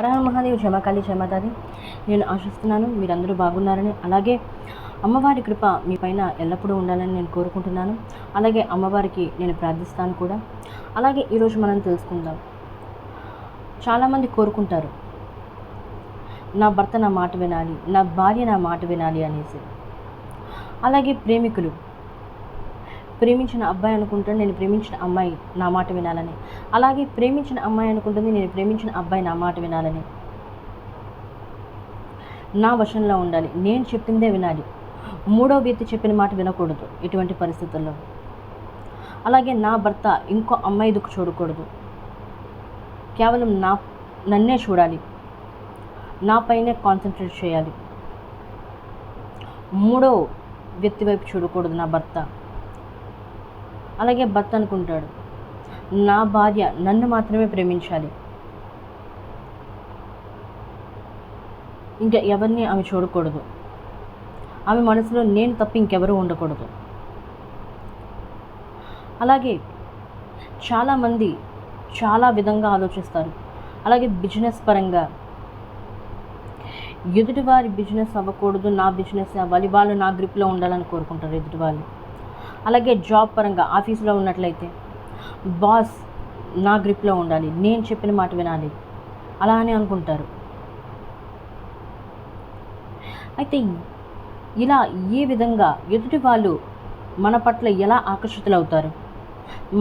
అరహ మహాదేవ్ క్షమకాళి క్షమతాది నేను ఆశిస్తున్నాను మీరందరూ బాగున్నారని. అలాగే అమ్మవారి కృప మీ పైన ఎల్లప్పుడూ ఉండాలని నేను కోరుకుంటున్నాను. అలాగే అమ్మవారికి నేను ప్రార్థిస్తాను కూడా. అలాగే ఈరోజు మనం తెలుసుకుందాం. చాలామంది కోరుకుంటారు నా భర్త నా మాట వినాలి నా భార్య నా మాట వినాలి అనేసి. అలాగే ప్రేమికులు ప్రేమించిన అబ్బాయి అనుకుంటాడు నేను ప్రేమించిన అమ్మాయి నా మాట వినాలని. అలాగే ప్రేమించిన అమ్మాయి అనుకుంటుంది నేను ప్రేమించిన అబ్బాయి నా మాట వినాలని. నా వశంలో ఉండాలి నేను చెప్పిందే వినాలి. మూడో వ్యక్తి చెప్పిన మాట వినకూడదు ఇటువంటి పరిస్థితుల్లో. అలాగే నా భర్త ఇంకో అమ్మాయి దుఃఖ చూడకూడదు. కేవలం నా నన్నే చూడాలి. నాపైనే కాన్సన్ట్రేట్ చేయాలి. మూడో వ్యక్తి వైపు చూడకూడదు నా భర్త. అలాగే భర్త అనుకుంటాడు. నా భార్య నన్ను మాత్రమే ప్రేమించాలి. ఇంకా ఎవరిని ఆమె చూడకూడదు. ఆమె మనసులో నేను తప్ప ఇంకెవరూ ఉండకూడదు. అలాగే చాలామంది చాలా విధంగా ఆలోచిస్తారు. అలాగే బిజినెస్ పరంగా. ఎదుటివారి బిజినెస్ అవ్వకూడదు నా బిజినెస్ అవ్వాలి వాళ్ళు నా గ్రిప్లో ఉండాలని కోరుకుంటారు ఎదుటి వాళ్ళు అలాగే జాబ్ పరంగా ఆఫీస్లో ఉన్నట్లయితే బాస్ నా గ్రిప్లో ఉండాలి. నేను చెప్పిన మాట వినాలి. అలా అని అనుకుంటారు. అయితే ఇలా ఏ విధంగా ఎదుటి వాళ్ళు మన పట్ల ఎలా ఆకర్షితులవుతారు?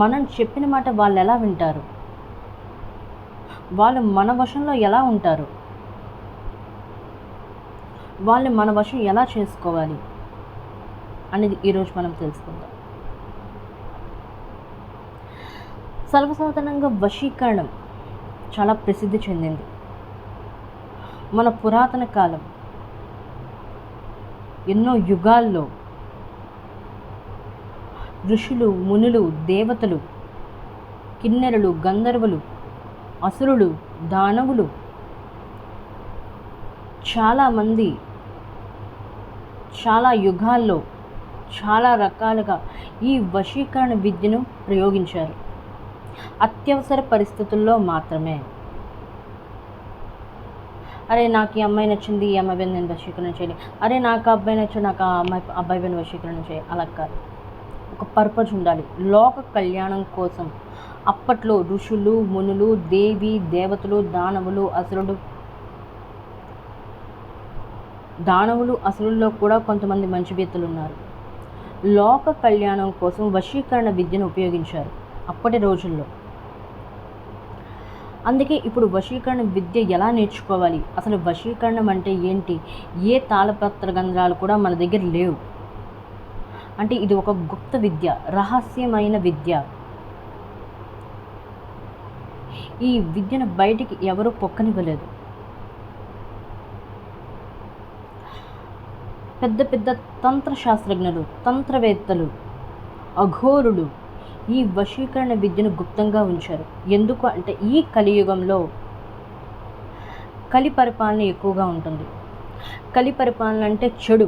మనం చెప్పిన మాట వాళ్ళు ఎలా వింటారు? వాళ్ళు మన వశంలో ఎలా ఉంటారు? వాళ్ళు మన వశం ఎలా చేసుకోవాలి? అనేది ఈరోజు మనం తెలుసుకుందాం. సర్వసాధారణంగా వశీకరణం చాలా ప్రసిద్ధి చెందింది. మన పురాతన కాలం ఎన్నో యుగాల్లో ఋషులు మునులు దేవతలు కిన్నెరలు గంధర్వులు అసురులు దానవులు చాలామంది చాలా యుగాల్లో చాలా రకాలుగా ఈ వశీకరణ విద్యను ప్రయోగించారు. అత్యవసర పరిస్థితుల్లో మాత్రమే. అరే నాకు ఈ అమ్మాయి నచ్చింది ఈ అమ్మాయి పైన నేను వశీకరణ చేయాలి అరే నాకు అబ్బాయి నచ్చింది నాకు ఆ అమ్మాయి అబ్బాయి పైన వశీకరణ చేయాలి అలా కాదు. ఒక పర్పస్ ఉండాలి. లోక కళ్యాణం కోసం అప్పట్లో ఋషులు మునులు దేవి దేవతలు దానవులు అసురుడు దానవులు అసురుల్లో కూడా కొంతమంది మంచి వ్యక్తులు ఉన్నారు. లోక కళ్యాణం కోసం వశీకరణ విద్యను ఉపయోగించారు అప్పటి రోజుల్లో. అందుకే ఇప్పుడు వశీకరణ విద్య ఎలా నేర్చుకోవాలి? అసలు వశీకరణం అంటే ఏంటి? ఏ తాళపత్ర గంధ్రాలు కూడా మన దగ్గర లేవు. అంటే ఇది ఒక గుప్త విద్య రహస్యమైన విద్య. ఈ విద్యను బయటికి ఎవరు పొక్కనివ్వలేదు. పెద్ద పెద్ద తంత్ర శాస్త్రజ్ఞులు తంత్రవేత్తలు అఘోరులు ఈ వశీకరణ విద్యను గుప్తంగా ఉంచారు. ఎందుకు అంటే ఈ కలియుగంలో కలి పరిపాలన ఎక్కువగా ఉంటుంది. కలి పరిపాలన అంటే చెడు.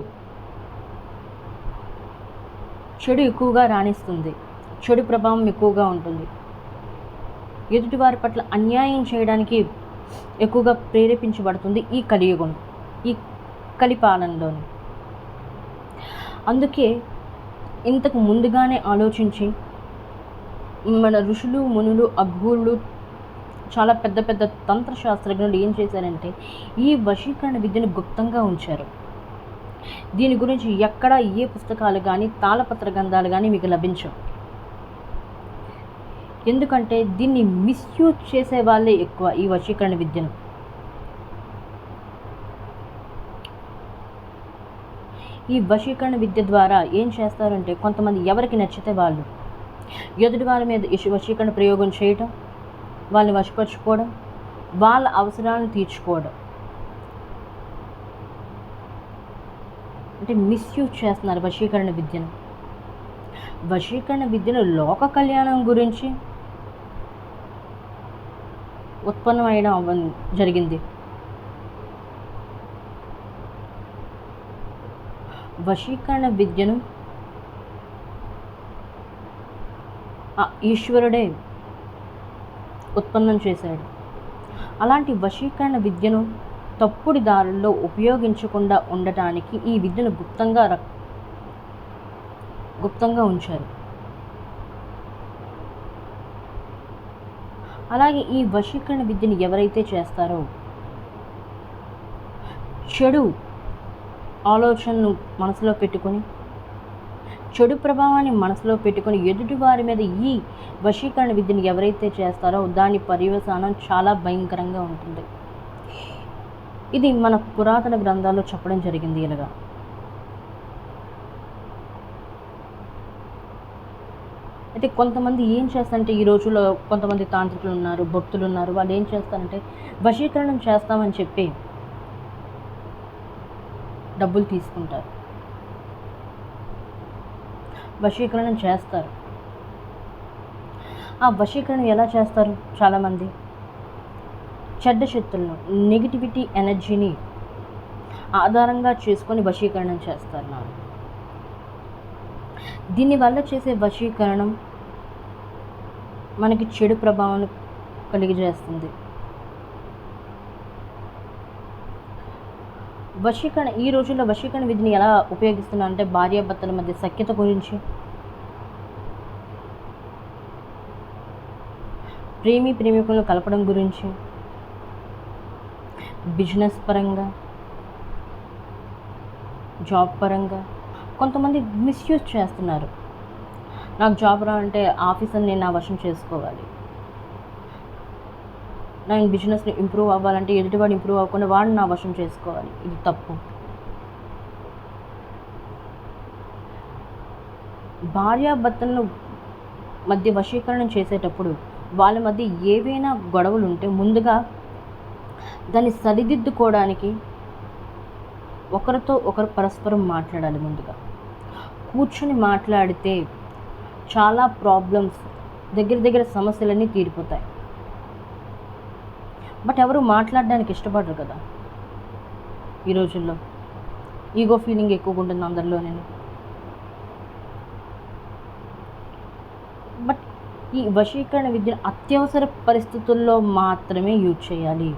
చెడు ఎక్కువగా రాణిస్తుంది. చెడు ప్రభావం ఎక్కువగా ఉంటుంది. ఎదుటివారి పట్ల అన్యాయం చేయడానికి ఎక్కువగా ప్రేరేపించబడుతుంది ఈ కలియుగం ఈ కలిపాలనలోని అందుకే ఇంతకు ముందుగానే ఆలోచించి మన ఋషులు మునులు అఘోరులు చాలా పెద్ద పెద్ద తంత్ర శాస్త్రజ్ఞులు ఏం చేశారంటే ఈ వశీకరణ విద్యను గుప్తంగా ఉంచారు. దీని గురించి ఎక్కడ ఏ పుస్తకాలు కానీ తాళపత్ర గ్రంథాలు కానీ మీకు లభించవు. ఎందుకంటే దీన్ని మిస్యూజ్ చేసే వాళ్ళే ఎక్కువ ఈ వశీకరణ విద్యను. ఈ వశీకరణ విద్య ద్వారా ఏం చేస్తారంటే కొంతమంది ఎవరికి నచ్చితే వాళ్ళు ఎదుటి వారి మీద వశీకరణ ప్రయోగం చేయటం వాళ్ళని వశపరచుకోవడం వాళ్ళ అవసరాలను తీర్చుకోవడం. అంటే మిస్యూజ్ చేస్తున్నారు వశీకరణ విద్యను. వశీకరణ విద్యను లోక కళ్యాణం గురించి ఉత్పన్నమయ్యడం అవ్వ జరిగింది. వశీకరణ విద్యను ఈశ్వరుడే ఉత్పన్నం చేశాడు. అలాంటి వశీకరణ విద్యను తప్పుడు దారుల్లో ఉపయోగించకుండా ఉండటానికి ఈ విద్యను గుప్తంగా రక్ గుప్తంగా ఉంచారు. అలాగే ఈ వశీకరణ విద్యను ఎవరైతే చేస్తారో చెడు ఆలోచనను మనసులో పెట్టుకొని చెడు ప్రభావాన్ని మనసులో పెట్టుకొని ఎదుటి వారి మీద ఈ వశీకరణ విద్యను ఎవరైతే చేస్తారో దాని పర్యవసానం చాలా భయంకరంగా ఉంటుంది. ఇది మన పురాతన గ్రంథాల్లో చెప్పడం జరిగింది ఇలాగా. అయితే కొంతమంది ఏం చేస్తారంటే ఈ రోజుల్లో కొంతమంది తాంత్రికులు ఉన్నారు భక్తులు ఉన్నారు వాళ్ళు ఏం చేస్తారంటే వశీకరణం చేస్తామని చెప్పి డబ్బులు తీసుకుంటారు. వశీకరణం చేస్తారు. ఆ వశీకరణం ఎలా చేస్తారు చాలామంది? చెడ్డ శక్తులను నెగిటివిటీ ఎనర్జీని ఆధారంగా చేసుకొని వశీకరణం చేస్తారు నాకు దీనివల్ల చేసే వశీకరణం మనకి చెడు ప్రభావం కలిగజేస్తుంది వశీకరణ ఈ రోజుల్లో వశీకరణ విధిని ఎలా ఉపయోగిస్తున్నా అంటే భార్యాభర్తల మధ్య సఖ్యత గురించి. ప్రేమి ప్రేమికులను కలపడం గురించి. బిజినెస్ పరంగా. జాబ్ పరంగా. కొంతమంది మిస్యూజ్ చేస్తున్నారు. నాకు జాబ్ రా అంటే నేను నా వశం చేసుకోవాలి. నేను బిజినెస్ని ఇంప్రూవ్ అవ్వాలంటే ఎదుటివాడు ఇంప్రూవ్ అవ్వకుండా వాడిని నా వశం చేసుకోవాలి. ఇది తప్పు. భార్యాభర్తలను మధ్య వశీకరణం చేసేటప్పుడు వాళ్ళ మధ్య ఏవైనా గొడవలు ఉంటే ముందుగా దాన్ని సరిదిద్దుకోవడానికి ఒకరితో ఒకరు పరస్పరం మాట్లాడాలి ముందుగా. కూర్చొని మాట్లాడితే చాలా ప్రాబ్లమ్స్ దగ్గర దగ్గర సమస్యలన్నీ తీరిపోతాయి. బట్ ఎవరు మాట్లాడడానికి ఇష్టపడరు కదా ఈ రోజుల్లో. ఈగో ఫీలింగ్ ఎక్కువగా ఉంటుంది అందరిలో నేను బట్ ఈ వశీకరణ విద్యను అత్యవసర పరిస్థితుల్లో మాత్రమే యూజ్ చేయాలి.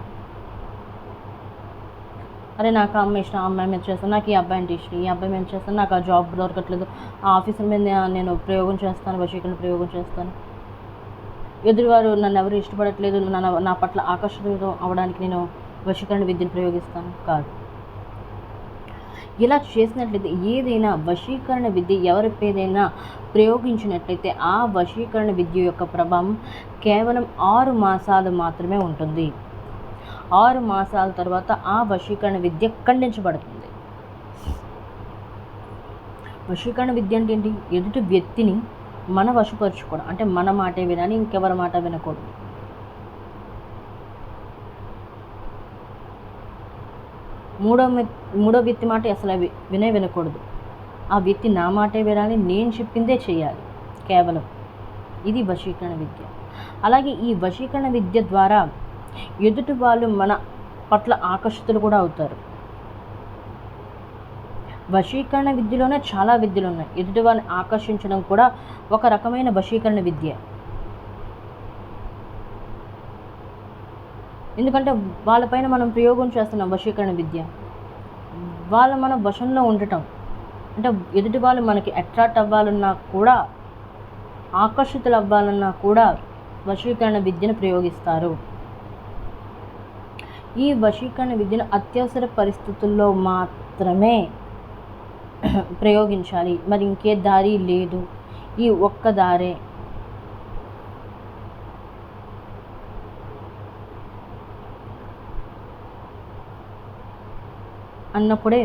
అరే నాకు అమ్మ అమ్మాయి ఇష్టం ఆ అమ్మాయి మీద చేస్తాను నాకు ఈ అబ్బాయి అంటే ఇష్టం ఈ అబ్బాయి మీద చేస్తాను నాకు ఆ జాబ్ దొరకట్లేదు ఆ ఆఫీసర్ మీద నేను ప్రయోగం చేస్తాను వశీకరణ ప్రయోగం చేస్తాను. ఎదురువారు నన్ను ఎవరు ఇష్టపడట్లేదు నన్ను నా పట్ల ఆకర్షితం అవ్వడానికి నేను వశీకరణ విద్యను ప్రయోగిస్తాను. కాదు. ఇలా చేసినట్లయితే ఏదైనా వశీకరణ విద్య ఎవరిపైదైనా ప్రయోగించినట్లయితే ఆ వశీకరణ విద్య యొక్క ప్రభావం కేవలం ఆరు మాసాలు మాత్రమే ఉంటుంది. ఆరు మాసాల తర్వాత ఆ వశీకరణ విద్య ఖండించబడుతుంది. వశీకరణ విద్య అంటే ఏంటి? ఎదుటి వ్యక్తిని మన వశపరుచుకోవడం. అంటే మన మాటే వినాలి ఇంకెవరి మాట వినకూడదు. మూడో మూడో వ్యక్తి మాట అసలు వినే వినకూడదు. ఆ వ్యక్తి నా మాటే వినాలి నేను చెప్పిందే చేయాలి కేవలం. ఇది వశీకరణ విద్య. అలాగే ఈ వశీకరణ విద్య ద్వారా ఎదుటి వాళ్ళు మన పట్ల ఆకర్షితులు కూడా అవుతారు. వశీకరణ విద్యలోనే చాలా విద్యలు ఉన్నాయి ఎదుటి వారిని ఆకర్షించడం కూడా ఒక రకమైన వశీకరణ విద్య. ఎందుకంటే వాళ్ళపైన మనం ప్రయోగం చేస్తున్నాం వశీకరణ విద్య. వాళ్ళ మన వశంలో ఉండటం. అంటే ఎదుటి వాళ్ళు మనకి అట్రాక్ట్ అవ్వాలన్నా కూడా ఆకర్షితులు అవ్వాలన్నా కూడా వశీకరణ విద్యను ప్రయోగిస్తారు. ఈ వశీకరణ విద్యను అత్యవసర పరిస్థితుల్లో మాత్రమే ప్రయోగించాలి. మరి ఇంకే దారి లేదు. ఈ ఒక్క దారే. అన్నప్పుడే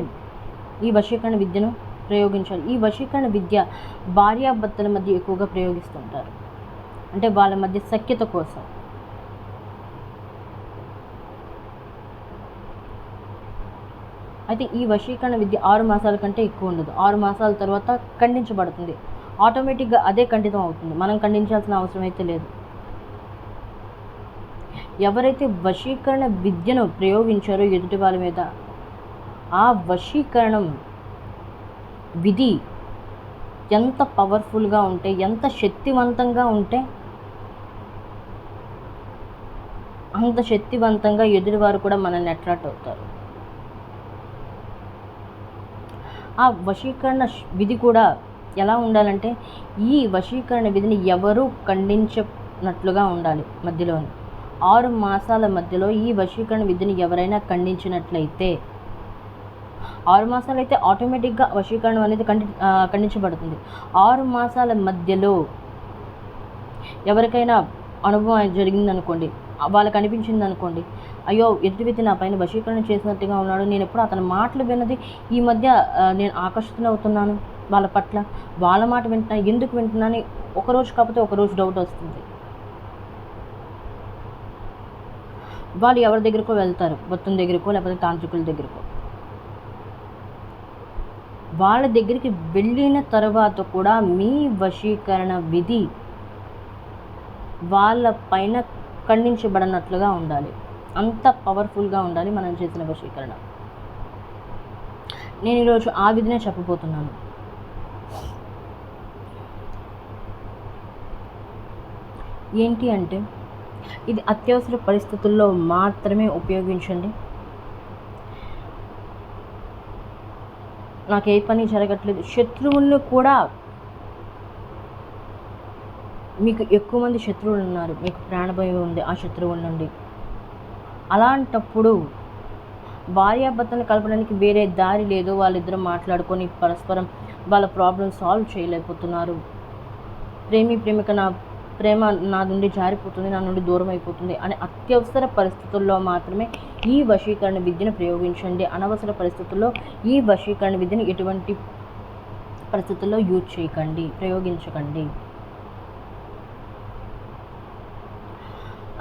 ఈ వశీకరణ విద్యను ప్రయోగించాలి. ఈ వశీకరణ విద్య భార్యాభర్తల మధ్య ఎక్కువగా ప్రయోగిస్తుంటారు. అంటే వాళ్ళ మధ్య సఖ్యత కోసం. అయితే ఈ వశీకరణ విద్య ఆరు మాసాల కంటే ఎక్కువ ఉండదు. ఆరు మాసాల తర్వాత ఖండించబడుతుంది. ఆటోమేటిక్గా అదే ఖండితం అవుతుంది. మనం ఖండించాల్సిన అవసరం అయితే లేదు. ఎవరైతే వశీకరణ విద్యను ప్రయోగించారో ఎదుటి వాళ్ళ మీద ఆ వశీకరణం విధి ఎంత పవర్ఫుల్గా ఉంటే ఎంత శక్తివంతంగా ఉంటే అంత శక్తివంతంగా ఎదుటివారు కూడా మనల్ని అట్రాక్ట్ అవుతారు. ఆ వశీకరణ విధి కూడా ఎలా ఉండాలంటే ఈ వశీకరణ విధిని ఎవరూ ఖండించినట్లుగా ఉండాలి మధ్యలోని. ఆరు మాసాల మధ్యలో ఈ వశీకరణ విధిని ఎవరైనా ఖండించినట్లయితే ఆరు మాసాలు అయితే ఆటోమేటిక్గా వశీకరణం అనేది ఖండి ఖండించబడుతుంది. ఆరు మాసాల మధ్యలో ఎవరికైనా అనుభవం జరిగిందనుకోండి అనుకోండి వాళ్ళకి అనిపించింది అనుకోండి అయ్యో ఎదుటి వ్యక్తి నా పైన వశీకరణ చేసినట్టుగా ఉన్నాడు. నేను ఎప్పుడు అతని మాటలు విన్నది ఈ మధ్య నేను ఆకర్షితులవుతున్నాను వాళ్ళ పట్ల. వాళ్ళ మాట వింటున్నా ఎందుకు వింటున్నాను ఒక రోజు కాకపోతే ఒక రోజు డౌట్ వస్తుంది. వాళ్ళు ఎవరి దగ్గరకో వెళ్తారు. భక్తుల దగ్గరకో లేకపోతే తాంత్రికుల దగ్గరకో. వాళ్ళ దగ్గరికి వెళ్ళిన తర్వాత కూడా మీ వశీకరణ విధి వాళ్ళ పైన ఖండించబడినట్లుగా ఉండాలి. అంత పవర్ఫుల్గా ఉండాలి మనం చేసిన వశీకరణ. నేను ఈరోజు ఆ విధినే చెప్పబోతున్నాను. ఏంటి అంటే ఇది అత్యవసర పరిస్థితుల్లో మాత్రమే ఉపయోగించండి. నాకు ఏ పని జరగట్లేదు. శత్రువులను కూడా మీకు ఎక్కువ మంది శత్రువులు ఉన్నారు. మీకు ప్రాణభయం ఉంది ఆ శత్రువుల నుండి. అలాంటప్పుడు భార్యాభర్తను కలపడానికి వేరే దారి లేదు. వాళ్ళిద్దరూ మాట్లాడుకొని పరస్పరం వాళ్ళ ప్రాబ్లమ్ సాల్వ్ చేయలేకపోతున్నారు. ప్రేమి ప్రేమిక నా ప్రేమ నా నుండి జారిపోతుంది నా నుండి దూరం అయిపోతుంది అనే అత్యవసర పరిస్థితుల్లో మాత్రమే ఈ వశీకరణ విద్యను ప్రయోగించండి. అనవసర పరిస్థితుల్లో ఈ వశీకరణ విద్యను ఎటువంటి పరిస్థితుల్లో యూజ్ చేయకండి ప్రయోగించకండి.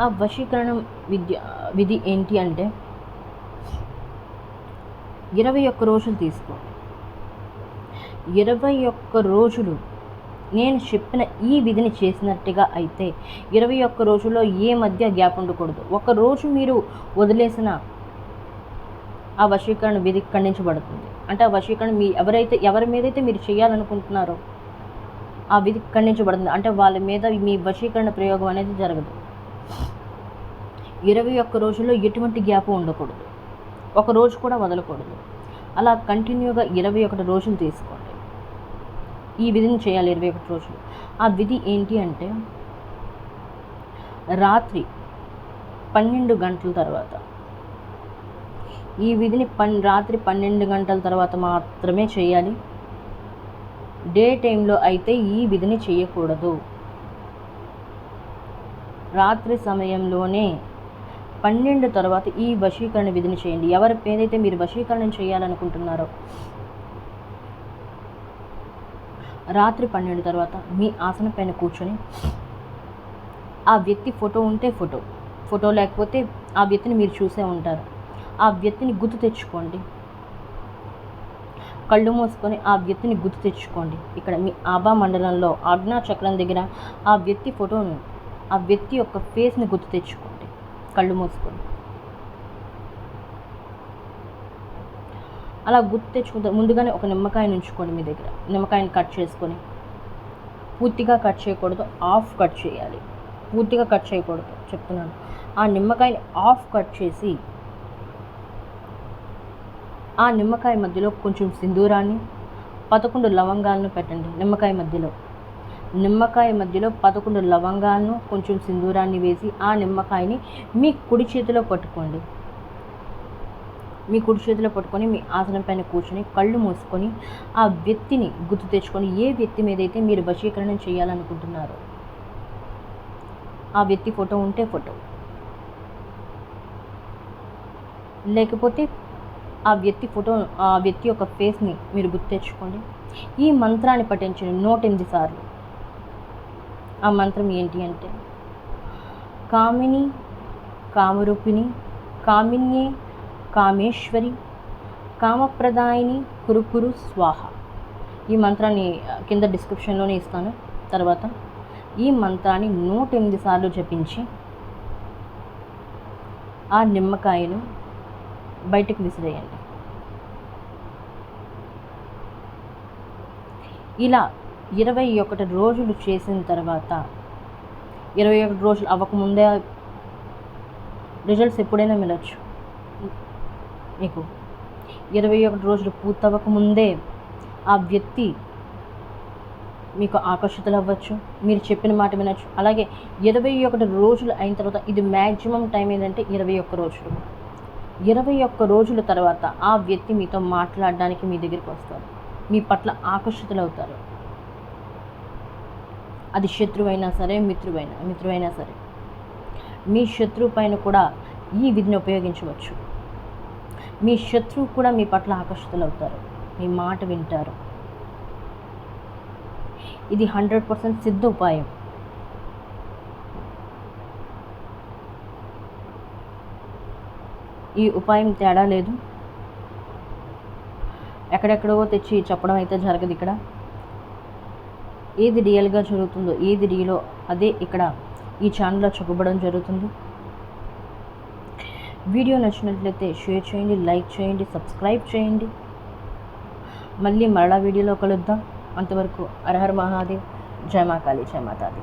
ఆ వశీకరణం విద్య విధి ఏంటి అంటే ఇరవై ఒక్క రోజులు తీసుకోండి. ఇరవై ఒక్క రోజులు నేను చెప్పిన ఈ విధిని చేసినట్టుగా అయితే ఇరవై ఒక్క రోజుల్లో ఏ మధ్య గ్యాప్ ఉండకూడదు. ఒక రోజు మీరు వదిలేసిన ఆ వశీకరణ విధి ఖండించబడుతుంది. అంటే ఆ వశీకరణ మీ ఎవరైతే ఎవరి మీదైతే మీరు చేయాలనుకుంటున్నారో ఆ విధి ఖండించబడుతుంది. అంటే వాళ్ళ మీద మీ వశీకరణ ప్రయోగం అనేది జరగదు. ఇరవై ఒక్క రోజుల్లో ఎటువంటి గ్యాప్ ఉండకూడదు. ఒక రోజు కూడా వదలకూడదు. అలా కంటిన్యూగా ఇరవై ఒకటి రోజులు తీసుకోండి. ఈ విధిని చేయాలి ఇరవై ఒకటి రోజులు. ఆ విధి ఏంటి అంటే రాత్రి పన్నెండు గంటల తర్వాత. ఈ విధిని పన్ రాత్రి పన్నెండు గంటల తర్వాత మాత్రమే చేయాలి. డే టైంలో అయితే ఈ విధిని చేయకూడదు. రాత్రి సమయంలోనే పన్నెండు తర్వాత ఈ వశీకరణ విధిని చేయండి. ఎవరి ఏదైతే మీరు వశీకరణం చేయాలనుకుంటున్నారో. రాత్రి పన్నెండు తర్వాత మీ ఆసనం పైన కూర్చొని ఆ వ్యక్తి ఫోటో ఉంటే ఫోటో ఫోటో లేకపోతే ఆ వ్యక్తిని మీరు చూసే ఉంటారు. ఆ వ్యక్తిని గుర్తు తెచ్చుకోండి. కళ్ళు మూసుకొని ఆ వ్యక్తిని గుర్తు తెచ్చుకోండి. ఇక్కడ మీ ఆబా మండలంలో ఆజ్ఞా చక్రం దగ్గర ఆ వ్యక్తి ఫోటోను ఆ వ్యక్తి యొక్క ఫేస్ని గుర్తు తెచ్చుకోండి కళ్ళు మూసుకొని అలా గుర్తు తెచ్చుకుంటే ముందుగానే ఒక నిమ్మకాయని ఉంచుకోండి మీ దగ్గర. నిమ్మకాయని కట్ చేసుకొని పూర్తిగా కట్ చేయకూడదు ఆఫ్ కట్ చేయాలి. పూర్తిగా కట్ చేయకూడదు చెప్తున్నాను. ఆ నిమ్మకాయని ఆఫ్ కట్ చేసి ఆ నిమ్మకాయ మధ్యలో కొంచెం సింధూరాన్ని పదకొండు లవంగాలను పెట్టండి నిమ్మకాయ మధ్యలో. నిమ్మకాయ మధ్యలో పదకొండు లవంగాలను కొంచెం సింధూరాన్ని వేసి ఆ నిమ్మకాయని మీ కుడి చేతిలో పట్టుకోండి. మీ కుడి చేతిలో పట్టుకొని మీ ఆసనం పైన కూర్చొని కళ్ళు మూసుకొని ఆ వ్యక్తిని గుర్తు తెచ్చుకొని ఏ వ్యక్తి మీదైతే మీరు వశీకరణం చేయాలనుకుంటున్నారో ఆ వ్యక్తి ఫోటో ఉంటే ఫోటో. లేకపోతే ఆ వ్యక్తి ఫోటో ఆ వ్యక్తి యొక్క ఫేస్ని మీరు గుర్తు తెచ్చుకోండి. ఈ మంత్రాన్ని పఠించండి నూట ఎనిమిది సార్లు. ఆ మంత్రం ఏంటి అంటే కామిని కామరూపిణి కామిన్యే కామేశ్వరి కామప్రదాయిని కురుకురు స్వాహ. ఈ మంత్రాన్ని కింద డిస్క్రిప్షన్లోనే ఇస్తాను. తర్వాత ఈ మంత్రాన్ని నూట ఎనిమిది సార్లు జపించి ఆ నిమ్మకాయను బయటకు విసిరేయండి. ఇలా ఇరవై ఒకటి రోజులు చేసిన తర్వాత ఇరవై ఒకటి రోజులు అవ్వకముందే రిజల్ట్స్ ఎప్పుడైనా మిలచ్చు? మీకు? ఇరవై ఒకటి రోజులు పూర్తవ్వక ముందే ఆ వ్యక్తి మీకు ఆకర్షితులు అవ్వచ్చు మీరు చెప్పిన మాట వినొచ్చు. అలాగే ఇరవై ఒకటి రోజులు అయిన తర్వాత ఇది మ్యాక్సిమం టైం ఏంటంటే ఇరవై ఒక్క రోజులు. ఇరవై ఒక్క రోజుల తర్వాత ఆ వ్యక్తి మీతో మాట్లాడడానికి మీ దగ్గరికి వస్తారు. మీ పట్ల ఆకర్షితులు అవుతారు అది శత్రువైనా సరే మిత్రువైనా మిత్రువైనా సరే. మీ శత్రువు పైన కూడా ఈ విధిని ఉపయోగించవచ్చు. మీ శత్రువు కూడా మీ పట్ల ఆకర్షితులు అవుతారు మీ మాట వింటారు. ఇది హండ్రెడ్ పర్సెంట్ సిద్ధ ఉపాయం. ఈ ఉపాయం తేడా లేదు. ఎక్కడెక్కడో తెచ్చి చెప్పడం అయితే జరగదు ఇక్కడ. ఏది రియల్గా జరుగుతుందో ఏది రియలో అదే ఇక్కడ ఈ ఛానల్లో చెప్పబడడం జరుగుతుంది. వీడియో నచ్చినట్లయితే షేర్ చేయండి లైక్ చేయండి సబ్స్క్రైబ్ చేయండి. మళ్ళీ మరలా వీడియోలో కలుద్దాం. అంతవరకు అరహర్ మహాదేవ్. జయ మా కాళీ జయ మాతాది